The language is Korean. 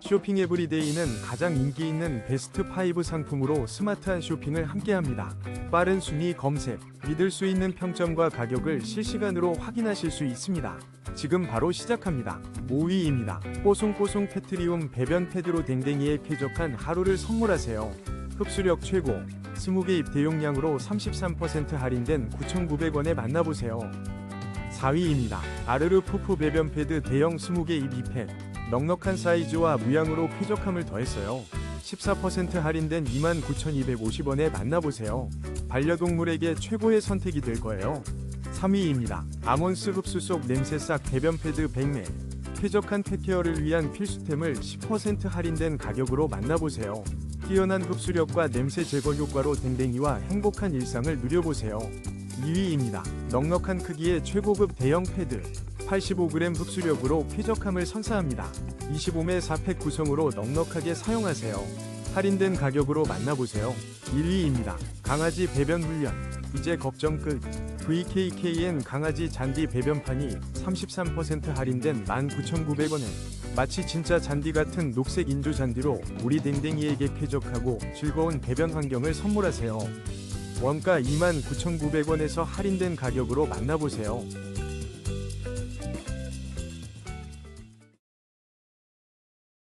쇼핑 에브리데이는 가장 인기 있는 베스트 5 상품으로 스마트한 쇼핑을 함께합니다. 빠른 순위 검색, 믿을 수 있는 평점과 가격을 실시간으로 확인하실 수 있습니다. 지금 바로 시작합니다. 5위입니다. 뽀송뽀송 페트리움 배변 패드로 댕댕이에 쾌적한 하루를 선물하세요. 흡수력 최고, 20개 입 대용량으로 33% 할인된 9,900원에 만나보세요. 4위입니다. 아르르 푸푸 배변 패드 대형 20개 입 2팩. 넉넉한 사이즈와 무양으로 쾌적함을 더했어요. 14% 할인된 29,250원에 만나보세요. 반려동물에게 최고의 선택이 될 거예요. 3위입니다. 아몬스 흡수 속 냄새 싹 배변 패드 100매. 쾌적한 펫케어를 위한 필수템을 10% 할인된 가격으로 만나보세요. 뛰어난 흡수력과 냄새 제거 효과로 댕댕이와 행복한 일상을 누려보세요. 2위입니다. 넉넉한 크기의 최고급 대형 패드. 85g 흡수력으로 쾌적함을 선사합니다. 25매 4팩 구성으로 넉넉하게 사용하세요. 할인된 가격으로 만나보세요. 1위입니다. 강아지 배변 훈련. 이제 걱정 끝. VKKN 강아지 잔디 배변판이 33% 할인된 19,900원에 마치 진짜 잔디 같은 녹색 인조 잔디로 우리 댕댕이에게 쾌적하고 즐거운 배변 환경을 선물하세요. 원가 29,900원에서 할인된 가격으로 만나보세요.